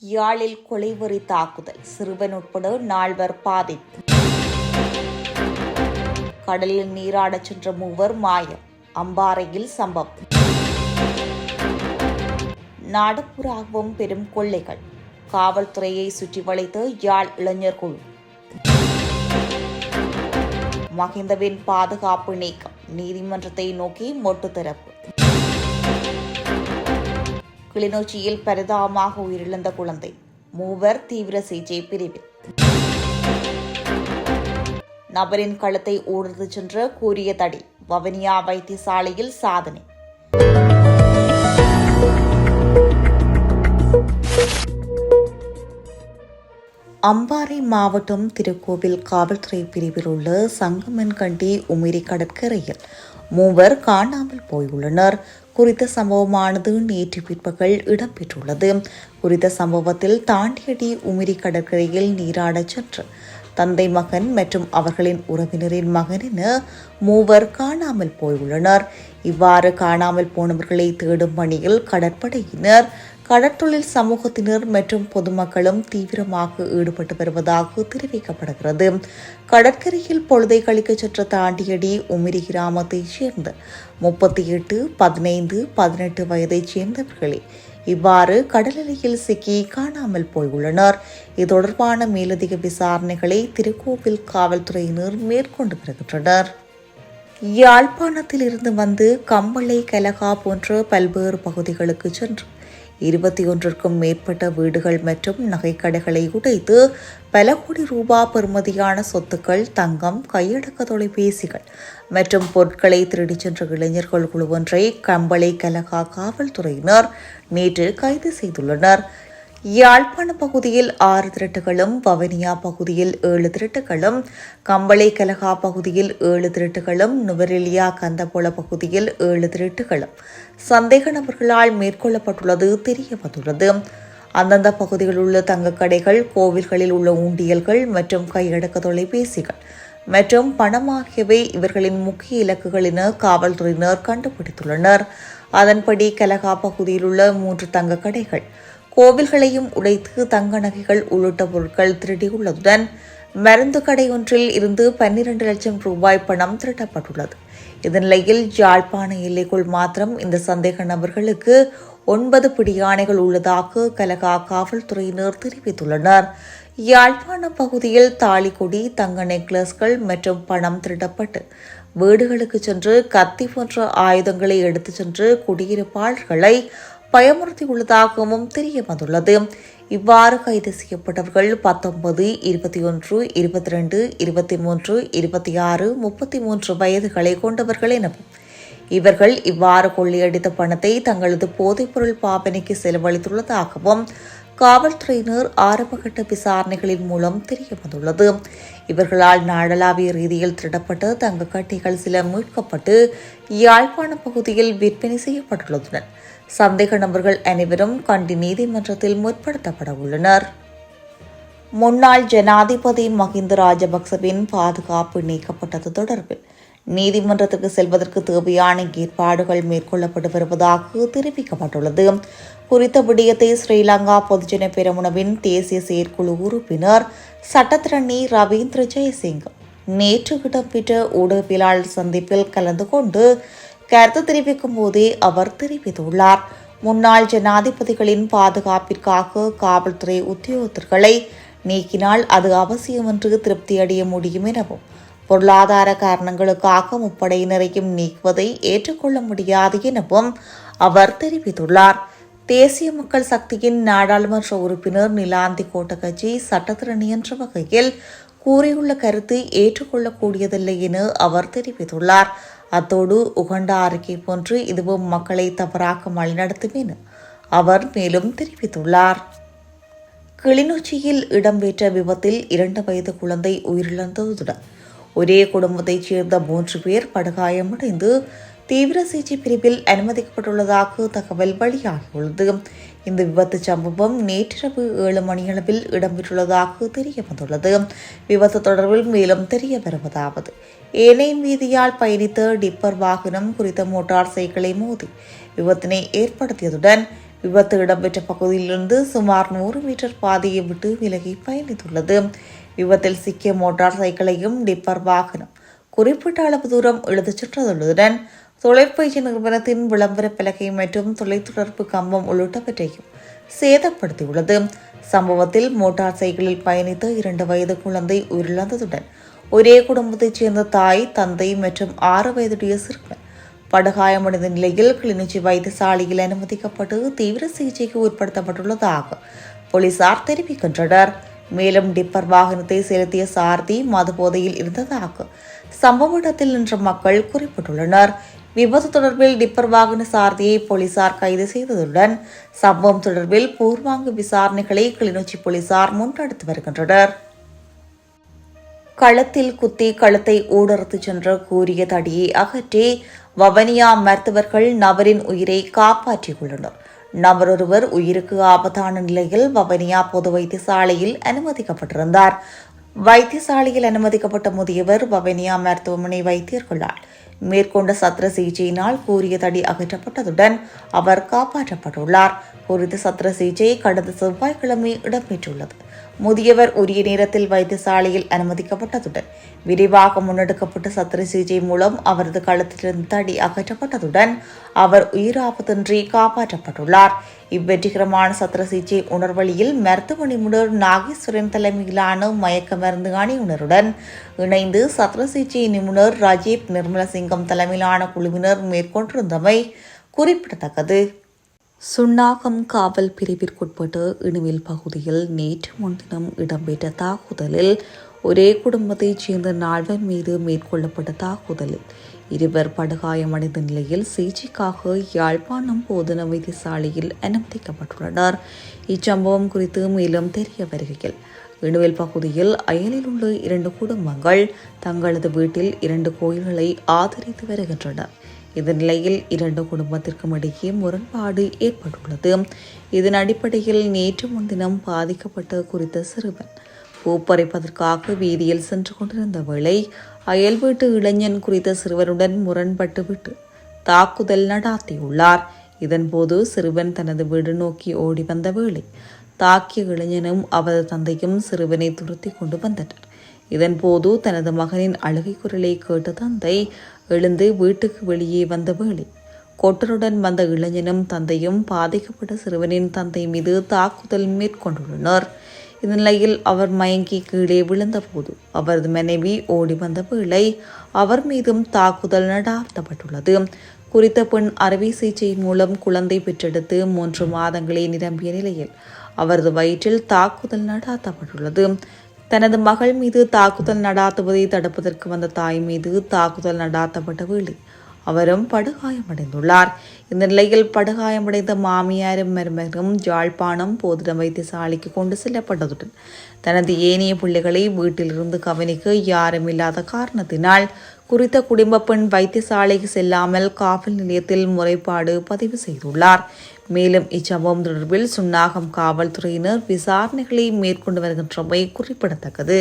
யாழில் கொலைவெறி தாக்குதல். சிறுவன் உட்பட நால்வர் பாதிப்பு கடலில் நீராடச் சென்ற மூவர் மாயம். அம்பாறையில் சம்பவம். நாடப்புறாகவும் பெரும் கொள்ளைகள். காவல்துறையை சுற்றி வளைத்த யாழ் இளைஞர் குழு. மகிந்தவின் பாதுகாப்பு நீக்கம். நீதிமன்றத்தை நோக்கி மொட்டு திறப்பு. கிளிநொச்சியில் பரிதாபமாக உயிரிழந்த குழந்தை. மூவர் தீவிர சிகிச்சை பிரிவில். நபரின் கழுத்தை ஊர்ந்து சென்ற கூறிய தடி வவனியா வைத்தியசாலையில் சாதனை. அம்பாறை மாவட்டம் திருக்கோவில் காவல்துறை பிரிவில் உள்ள சங்கமன்கண்டி உமிரி கடற்கரையில் மூவர் காணாமல் போயுள்ளனர். குறித்த சம்பவமானது நேற்று பிற்பகல் இடம்பெற்றுள்ளது. குறித்த சம்பவத்தில் தாண்டியடி உமிரி கடற்கரையில் நீராடச் சென்று தந்தை மகன் மற்றும் அவர்களின் உறவினரின் மகன் என மூவர் காணாமல் போயுள்ளனர். இவ்வாறு காணாமல் போனவர்களை தேடும் பணியில் கடற்படையினர் கடற்தொழில் சமூகத்தினர் மற்றும் பொதுமக்களும் தீவிரமாக ஈடுபட்டு வருவதாக தெரிவிக்கப்படுகிறது. கடற்கரையில் பொழுதை கழிக்க சென்ற தாண்டியடி உமிரி கிராமத்தைச் சேர்ந்த முப்பத்தி எட்டு பதினைந்து பதினெட்டு வயதைச் சேர்ந்தவர்களே இவ்வாறு கடலையில் சிக்கி காணாமல் போயுள்ளனர். இது தொடர்பான மேலதிக விசாரணைகளை திருக்கோவில் காவல்துறையினர் மேற்கொண்டு வருகின்றனர். யாழ்ப்பாணத்தில் இருந்து வந்து கம்பளை கலகா போன்ற பல்வேறு பகுதிகளுக்கு சென்று இருபத்தி ஒன்றிற்கும் மேற்பட்ட வீடுகள் மற்றும் நகைக்கடைகளை உடைத்து பல கோடி ரூபா பெறுமதியான சொத்துக்கள் தங்கம் கையடக்க தொலைபேசிகள் மற்றும் பொருட்களை திருடிச் சென்ற இளைஞர்கள் குழு ஒன்றை கம்பளை கலகா காவல்துறையினர் நேற்று கைது செய்துள்ளனர். யாழ்ப்பாண பகுதியில் ஆறு திருட்டுகளும் வவனியா பகுதியில் ஏழு திருட்டுகளும் கம்பளை கலகா பகுதியில் ஏழு திருட்டுகளும் நுவரெலியா கந்தபோல பகுதியில் ஏழு திருட்டுகளும். சந்தேக நபர்களால் மேற்கொள்ளப்பட்டுள்ளது தெரிய வந்துள்ளது. அந்தந்த பகுதிகளில் உள்ள தங்கக்கடைகள் கோவில்களில் உள்ள ஊண்டியல்கள் மற்றும் கையடக்க தொலைபேசிகள் மற்றும் பணம் ஆகியவை இவர்களின் முக்கிய இலக்குகள் என காவல்துறையினர் கண்டுபிடித்துள்ளனர். அதன்படி கலகா பகுதியில் உள்ள மூன்று தங்க கடைகள் கோவில்களையும் உடைத்து தங்க நகைகள் உள்ளிட்ட பொருட்கள் திருடியுள்ளதுடன் மருந்து கடை ஒன்றில் இருந்து பன்னிரண்டு லட்சம் ரூபாய் பணம் திரட்டப்பட்டுள்ளது இந்நிலையில் யாழ்ப்பாண எல்லைக்குள் மாத்திரம் இந்த சந்தேக நபர்களுக்கு ஒன்பது பிடியானைகள் உள்ளதாக கலகா காவல்துறையினர் தெரிவித்துள்ளனர். யாழ்ப்பாண பகுதியில் தாலிக்கொடி தங்க நெக்லஸ்கள் மற்றும் பணம் திருடப்பட்டு வீடுகளுக்கு சென்று கத்தி போன்ற ஆயுதங்களை எடுத்துச் சென்று குடியிருப்பாளர்களை பயமுறுத்தியுள்ளதாகவும் தெரிய வந்துள்ளது இவ்வாறு கைது செய்யப்பட்டவர்கள் பத்தொன்பது இருபத்தி ஒன்று இருபத்தி ரெண்டு இருபத்தி மூன்று இருபத்தி ஆறு முப்பத்தி மூன்று வயதுகளை கொண்டவர்கள் எனவும் இவர்கள் இவ்வாறு கொள்ளையடித்த பணத்தை தங்களது போதைப்பொருள் பாவனைக்கு செலவழித்துள்ளதாகவும் காவல்துறையினர் ஆரம்பகட்ட விசாரணைகளின் மூலம் தெரிய வந்துள்ளது இவர்களால் நாடளாவிய ரீதியில் திருடப்பட்ட தங்க கட்டிகள் சில மீட்கப்பட்டு யாழ்ப்பாண பகுதியில் விற்பனை செய்யப்பட்டுள்ளதுடன் சந்தேக நபர்கள் அனைவரும் கண்டி நீதிமன்றத்தில் முற்படுத்தப்பட உள்ளனர். முன்னாள் ஜனாதிபதி மஹிந்த ராஜபக்சவின் பாதுகாப்பு நீக்கப்பட்டது தொடர்பில் நீதிமன்றத்துக்கு செல்வதற்கு தேவையான ஏற்பாடுகள் மேற்கொள்ளப்பட்டு வருவதாக தெரிவிக்கப்பட்டுள்ளது. குறித்த விடயத்தை ஸ்ரீலங்கா பொதுஜன பெரமுனவின் தேசிய செயற்குழு உறுப்பினர் சட்டத்திரணி ரவீந்திர ஜெயசிங் நேற்று இடம்பெற்ற ஊடகவியலாளர் சந்திப்பில் கலந்து கொண்டு கருத்து தெரிவிக்கும் போதே அவர் தெரிவித்துள்ளார். முன்னாள் ஜனாதிபதிகளின் பாதுகாப்பிற்காக காவல்துறை உத்தியோகத்தர்களை நீக்கினால் அது அவசியம் என்று திருப்தியடைய முடியும் எனவும் பொருளாதார காரணங்களுக்காக முப்படையினரையும் நீக்குவதை ஏற்றுக்கொள்ள முடியாது எனவும் அவர் தெரிவித்துள்ளார். தேசிய மக்கள் சக்தியின் நாடாளுமன்ற உறுப்பினர் நிலாந்தி கோட்டகட்சி சட்டத்திரணி என்ற வகையில் கூறியுள்ள கருத்து ஏற்றுக்கொள்ளக்கூடியதில்லை என அவர் தெரிவித்துள்ளார். அத்தோடு உகண்ட அறிக்கை போன்று இதுவும் மக்களை தவறாக வழிநடத்தும் என அவர் மேலும் தெரிவித்துள்ளார். கிளிநொச்சியில் இடம்பெற்ற விபத்தில் இரண்டு வயது குழந்தை உயிரிழந்ததுடன் ஒரே குடும்பத்தைச் சேர்ந்த மூன்று பேர் படுகாயமடைந்து தீவிர சிகிச்சை பிரிவில் அனுமதிக்கப்பட்டுள்ளதாக தகவல் வெளியாகியுள்ளது. இந்த விபத்து சம்பவம் நேற்றிரவு ஏழு மணியளவில் இடம்பெற்றுள்ளதாக தெரிய வந்துள்ளது விபத்து தொடர்பில் மேலும் தெரிய வருவதாவது ஏனையின் வீதியால் பயணித்த டிப்பர் வாகனம் குறித்த மோட்டார் சைக்கிளை மோதி விபத்தினை ஏற்படுத்தியதுடன் விபத்து இடம்பெற்ற பகுதியிலிருந்து சுமார் நூறு மீட்டர் பாதையை விட்டு விலகி பயணித்துள்ளது. விபத்தில் சிக்கிய மோட்டார் சைக்கிளையும் டிப்பர் வாகனம் குறிப்பிட்ட அளவு தூரம் இழுத்துச் சென்றதுடன் தொழிற்பயிற்சி நிறுவனத்தின் விளம்பர பலகை மற்றும் தொலைத்தொடர்பு கம்பம் உள்ளிட்டவற்றையும் சேதப்படுத்தியுள்ளது. சம்பவத்தில் மோட்டார் சைக்கிளில் பயணித்த இரண்டு வயது குழந்தை உயிரிழந்ததுடன் ஒரே குடும்பத்தைச் சேர்ந்த தாய் தந்தை மற்றும் ஆறு வயதுடைய சிறுவன் படுகாயமடைந்த நிலையில் கிளிநொச்சி வைத்தியசாலையில் அனுமதிக்கப்பட்டு தீவிர சிகிச்சைக்கு உட்படுத்தப்பட்டுள்ளதாக போலீசார் தெரிவிக்கின்றனர். மேலும் டிப்பர் வாகனத்தை செலுத்திய சாரதி மது போதையில் இருந்ததாக சம்பவ இடத்தில் நின்ற மக்கள் குறிப்பிட்டுள்ளனர். விபத்து தொடர்பில் டிப்பர் வாகன சாரதியை போலீசார் கைது செய்ததுடன் சம்பவம் தொடர்பில் பூர்வாங்க விசாரணைகளை கிளிநொச்சி போலீசார் முன்னெடுத்து வருகின்றனர். களத்தில் குத்தி கழுத்தை ஊடறுத்து சென்ற கூறிய தடியை அகற்றி வவனியா மருத்துவர்கள் நபரின் உயிரை காப்பாற்றியுள்ளனர். நபர் ஒருவர் உயிருக்கு ஆபத்தான நிலையில் வவனியா பொது வைத்தியசாலையில் அனுமதிக்கப்பட்டிருந்தார். வைத்தியசாலையில் அனுமதிக்கப்பட்ட முதியவர் வவனியா மருத்துவமனை வைத்தியர்களால் மேற்கொண்ட சத்திர சிகிச்சையினால் கூறிய தடி அகற்றப்பட்டதுடன் அவர் காப்பாற்றப்பட்டுள்ளார். குறித்த சத்திர சிகிச்சை கடந்த செவ்வாய்க்கிழமை இடம்பெற்றுள்ளது. முதியவர் உரிய நேரத்தில் வைத்தியசாலையில் அனுமதிக்கப்பட்டதுடன் விரிவாக முன்னெடுக்கப்பட்ட சத்திர சிகிச்சை மூலம் அவரது களத்திலிருந்து தடி அகற்றப்பட்டதுடன் அவர் உயிராபத்தின்றி காப்பாற்றப்பட்டுள்ளார். இவ்வெற்றிகரமான சத்திர சிகிச்சை உணர்வழியில் மருத்துவ நிபுணர் நாகேஸ்வரன் தலைமையிலான மயக்க மருந்து அணியினருடன் இணைந்து சத்திர சிகிச்சை நிபுணர் ரஜீப் நிர்மலசிங்கம் தலைமையிலான குழுவினர் மேற்கொண்டிருந்தமை குறிப்பிடத்தக்கது. சுன்னாகம் காவல் பிரிவிற்குட்பட்ட இணுவில் பகுதியில் நேற்று முன்தினம் இடம்பெற்ற தாக்குதலில் ஒரே குடும்பத்தைச் சேர்ந்த நால்வர் மீது மேற்கொள்ளப்பட்ட தாக்குதலில் இருவர் படுகாயமடைந்த நிலையில் சிகிச்சைக்காக யாழ்ப்பாணம் போதன வைத்தியசாலையில் அனுமதிக்கப்பட்டுள்ளனர். இச்சம்பவம் குறித்து மேலும் தெரிய வருகையில் இணுவில் பகுதியில் அயலில் உள்ள இரண்டு குடும்பங்கள் தங்களது வீட்டில் இரண்டு கோயில்களை ஆதரித்து வருகின்றனர். இந்த நிலையில் இரண்டு குடும்பத்திற்கும் இடையே முரண்பாடு ஏற்பட்டுள்ளது. இதன் அடிப்படையில் நேற்று முன்தினம் பாதிக்கப்பட்ட குறித்த சிறுவன் பூப்பறைப்பதற்காக வீதியில் சென்று கொண்டிருந்த வேளை அயல் வீட்டு இளைஞன் குறித்த சிறுவனுடன் முரண்பட்டுவிட்டு தாக்குதல் நடாத்தியுள்ளார். இதன்போது சிறுவன் தனது வீடு நோக்கி ஓடி வந்த வேளை தாக்கிய இளைஞனும் அவரது தந்தையும் சிறுவனை துரத்தி கொண்டு வந்தனர். இதன்போது தனது மகனின் அழுகை குரலை கேட்ட தந்தை எழுந்து வீட்டுக்கு வெளியே வந்த வேளை கொட்டருடன் வந்த இளைஞனும் தந்தையும் பாதிக்கப்பட்ட சிறுவனின் தந்தை மீது தாக்குதல் மேற்கொண்டுள்ளனர். இந்நிலையில் அவர் மயங்கி கீழே விழுந்தபோது அவரது மனைவி ஓடி வந்த வேளை அவர் மீதும் தாக்குதல் நடாத்தப்பட்டுள்ளது. குறித்த பெண் அறுவை சிகிச்சை மூலம் குழந்தை பெற்றெடுத்து மூன்று மாதங்களே நிரம்பிய நிலையில் அவரது வயிற்றில் தாக்குதல் நடாத்தப்பட்டுள்ளது. தனது மகள் மீது தாக்குதல் நடாத்துவதை தடுப்பதற்கு வந்த தாய் மீது தாக்குதல் நடாத்தப்பட்ட வேளை அவரும் படுகாயமடைந்துள்ளார். இந்த நிலையில் படுகாயமடைந்த மாமியாரும் மருமகனும் ஜாழ்ப்பாணம் போதிட வைத்தியசாலைக்கு கொண்டு செல்லப்பட்டதுடன் தனது ஏனைய பிள்ளைகளை வீட்டிலிருந்து கவனிக்க யாரும் இல்லாத காரணத்தினால் குறித்த குடும்ப பெண் வைத்தியசாலைக்கு செல்லாமல் காவல் நிலையத்தில் முறைப்பாடு பதிவு செய்துள்ளார். மேலும் இச்சம்பவம் தொடர்பில் சுன்னாகம் காவல்துறையினர் விசாரணைகளை மேற்கொண்டு வருகின்றமை குறிப்பிடத்தக்கது.